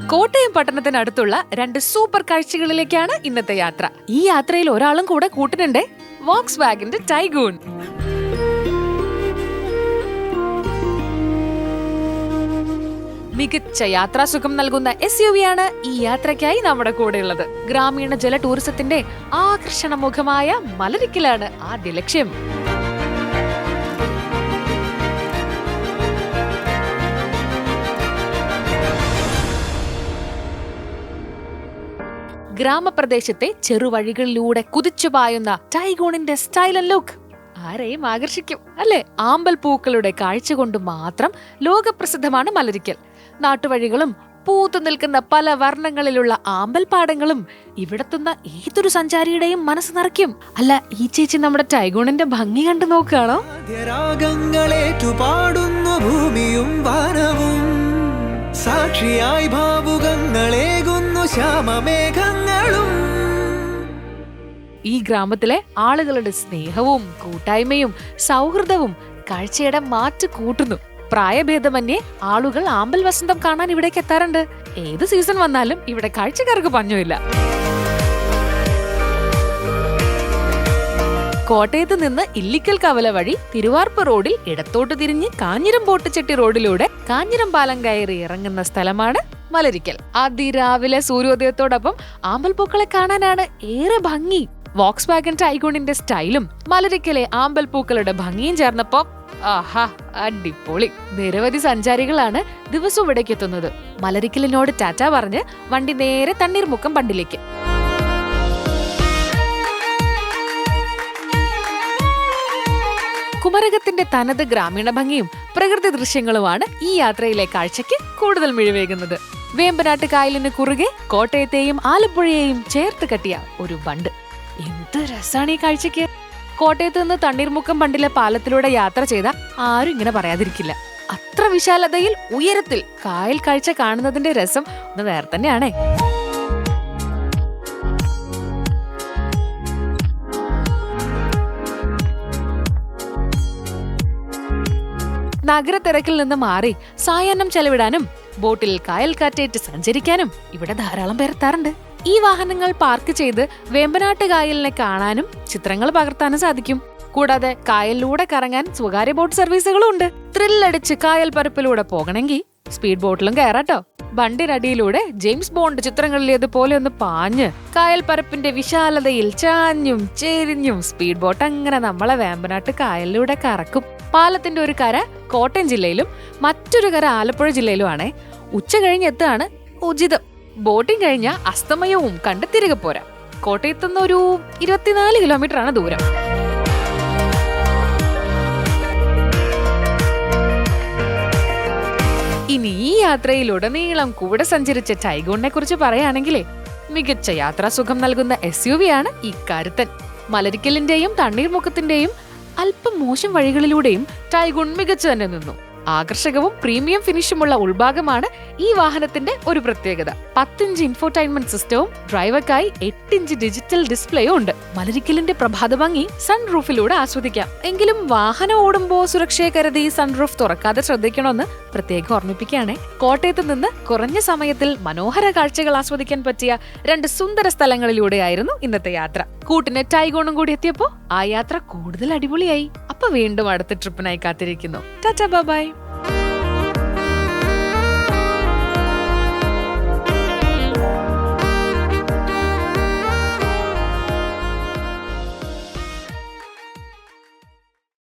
കോട്ടയം പട്ടണത്തിനടുത്തുള്ള രണ്ട് സൂപ്പർ കാഴ്ചകളിലേക്കാണ് ഇന്നത്തെ യാത്ര. ഈ യാത്രയിൽ ഒരാളും കൂടെ കൂട്ടിനുണ്ട് വോക്സ് വാഗിന്റെ ടൈഗൂൺ. മികച്ച യാത്രാസുഖം നൽകുന്ന എസ് യു ആണ് ഈ യാത്രയ്ക്കായി നമ്മുടെ കൂടെയുള്ളത്. ഗ്രാമീണ ജല ടൂറിസത്തിന്റെ ആകർഷണ മുഖമായ മലരിക്കലാണ് ആദ്യ ലക്ഷ്യം. ഗ്രാമപ്രദേശത്തെ ചെറുവഴികളിലൂടെ കുതിച്ചുപായുന്ന ടൈഗോണിന്റെ സ്റ്റൈൽ ആൻഡ് ലുക്ക് ആരെയും ആകർഷിക്കും അല്ലെ? ആമ്പൽ പൂക്കളുടെ കാഴ്ച കൊണ്ട് മാത്രം ലോകപ്രസിദ്ധമാണ് മലരിക്കൽ. നാട്ടുവഴികളും പൂത്തു നിൽക്കുന്ന പല വർണങ്ങളിലുള്ള ആമ്പൽ പാടങ്ങളും ഇവിടെത്തുന്ന ഏതൊരു സഞ്ചാരിയുടെയും മനസ്സ് നിറയ്ക്കും. അല്ല ഈ ചേച്ചി നമ്മുടെ ടൈഗോണിന്റെ ഭംഗി കണ്ടു നോക്കുകയാണോ? രാഗങ്ങളേറ്റുപാടുന്നു ഭൂമിയും വാനവും. സാക്ഷിയായി ഭാവുകങ്ങളേകുന്നു ശ്യാമമേഘങ്ങളും ഈ ഗ്രാമത്തിലെ ആളുകളുടെ സ്നേഹവും കൂട്ടായ്മയും സൗഹൃദവും കാഴ്ചയുടെ മാറ്റ് കൂട്ടുന്നു. പ്രായഭേദമന്യേ ആളുകൾ ആമ്പൽ വസന്തം കാണാൻ ഇവിടേക്ക് എത്താറുണ്ട്. ഏത് സീസൺ വന്നാലും ഇവിടെ കാഴ്ചക്കാർക്ക് പഞ്ഞമില്ല. കോട്ടയത്ത് നിന്ന് ഇല്ലിക്കൽ കവല വഴി തിരുവാർപ്പ് റോഡിൽ ഇടത്തോട്ട് തിരിഞ്ഞ് കാഞ്ഞിരം പോട്ടുചെട്ടി റോഡിലൂടെ കാഞ്ഞിരം പാലം കയറി ഇറങ്ങുന്ന സ്ഥലമാണ് മലരിക്കൽ. അതിരാവിലെ സൂര്യോദയത്തോടൊപ്പം ആമ്പൽപ്പൂക്കളെ കാണാനാണ് ഏറെ ഭംഗി. വോക്സ് വാഗൻ ടൈഗോണിന്റെ സ്റ്റൈലും മലരിക്കലെ ആമ്പൽപ്പൂക്കളുടെ ഭംഗിയും ചേർന്നപ്പോ ആഹാ അടിപൊളി. നിരവധി സഞ്ചാരികളാണ് ദിവസവും ഇവിടേക്ക് എത്തുന്നത്. മലരിക്കലിനോട് ടാറ്റ പറഞ്ഞ് വണ്ടി നേരെ തണ്ണീർമുക്കം ബണ്ടിലേക്ക് കുമരകത്തിന്റെ തനത് ഗ്രാമീണ ഭംഗിയും പ്രകൃതി ദൃശ്യങ്ങളുമാണ് ഈ യാത്രയിലെ കാഴ്ചയ്ക്ക് കൂടുതൽ മിഴിവേകുന്നത്. വേമ്പനാട്ട് കായലിന് കുറുകെ കോട്ടയത്തെയും ആലപ്പുഴയെയും ചേർത്ത് കെട്ടിയ ഒരു ബണ്ട്. എന്ത് രസാണ് ഈ കാഴ്ചക്ക് കോട്ടയത്ത് നിന്ന് തണ്ണീർമുക്കം പണ്ടിലെ പാലത്തിലൂടെ യാത്ര ചെയ്ത ആരും ഇങ്ങനെ പറയാതിരിക്കില്ല. അത്ര വിശാലതയിൽ ഉയരത്തിൽ കായൽ കാഴ്ച കാണുന്നതിന്റെ രസം ഒന്ന് വേറെ തന്നെയാണേ. നഗരത്തിരക്കിൽ നിന്ന് മാറി സായാഹ്നം ചെലവിടാനും ബോട്ടിൽ കായൽ കാറ്റേറ്റ് സഞ്ചരിക്കാനും ഇവിടെ ധാരാളം പേർ എത്താറുണ്ട്. ഈ വാഹനങ്ങൾ പാർക്ക് ചെയ്ത് വേമ്പനാട്ട് കായലിനെ കാണാനും ചിത്രങ്ങൾ പകർത്താനും സാധിക്കും. കൂടാതെ കായലിലൂടെ കറങ്ങാൻ സ്വകാര്യ ബോട്ട് സർവീസുകളും ഉണ്ട്. ത്രില്ലടിച്ച് കായൽ പരപ്പിലൂടെ പോകണമെങ്കിൽ സ്പീഡ് ബോട്ടിലും കയറാട്ടോ. ബണ്ടിനടിയിലൂടെ ജെയിംസ് ബോണ്ട് ചിത്രങ്ങളിലേതുപോലെ ഒന്ന് പാഞ്ഞ് കായൽ പരപ്പിന്റെ വിശാലതയിൽ ചാഞ്ഞും ചെരിഞ്ഞും സ്പീഡ് ബോട്ട് അങ്ങനെ നമ്മളെ വേമ്പനാട്ട് കായലിലൂടെ കറക്കും. പാലത്തിന്റെ ഒരു കര കോട്ടയം ജില്ലയിലും മറ്റൊരു കര ആലപ്പുഴ ജില്ലയിലുമാണേ. ഉച്ച കഴിഞ്ഞെത്താണ് ഉചിതം. ബോട്ടിംഗ് കഴിഞ്ഞ അസ്തമയവും കണ്ട് തിരികെ പോരാം. കോട്ടയത്ത് നിന്ന് ഒരു ഇരുപത്തിനാല് കിലോമീറ്റർ ആണ് ദൂരം. ഇനി ഈ യാത്രയിൽ ഉടനീളം കൂടെ സഞ്ചരിച്ച ടൈഗോണിനെ കുറിച്ച് പറയുകയാണെങ്കിലേ മികച്ച യാത്രാസുഖം നൽകുന്ന എസ് യു വി ആണ് ഈ മലരിക്കലിന്റെയും തണ്ണീർമുഖത്തിന്റെയും അല്പം മോശം വഴികളിലൂടെയും ടൈഗോൺ മികച്ചു തന്നെ നിന്നു. ആകർഷകവും പ്രീമിയം ഫിനിഷുമുള്ള ഉൾഭാഗമാണ് ഈ വാഹനത്തിന്റെ ഒരു പ്രത്യേകത. പത്തിഞ്ച് ഇൻഫോടൈൻമെന്റ് സിസ്റ്റവും ഡ്രൈവർക്കായി എട്ടിഞ്ച് ഡിജിറ്റൽ ഡിസ്പ്ലേയും ഉണ്ട്. മലരിക്കലിന്റെ പ്രഭാത ഭംഗി സൺറൂഫിലൂടെ ആസ്വദിക്കാം. എങ്കിലും വാഹനം ഓടുമ്പോൾ സുരക്ഷയെ കരുതി സൺറൂഫ് തുറക്കാതെ ശ്രദ്ധിക്കണമെന്ന് പ്രത്യേകം ഓർമ്മിപ്പിക്കുകയാണെ. കോട്ടയത്ത് നിന്ന് കുറഞ്ഞ സമയത്തിൽ മനോഹര കാഴ്ചകൾ ആസ്വദിക്കാൻ പറ്റിയ രണ്ട് സുന്ദര സ്ഥലങ്ങളിലൂടെയായിരുന്നു ഇന്നത്തെ യാത്ര. കൂട്ടിന് ടൈഗോണും കൂടി എത്തിയപ്പോ ആ യാത്ര കൂടുതൽ അടിപൊളിയായി. അപ്പൊ വീണ്ടും അടുത്ത ട്രിപ്പിനായി കാത്തിരിക്കുന്നു. Tata bye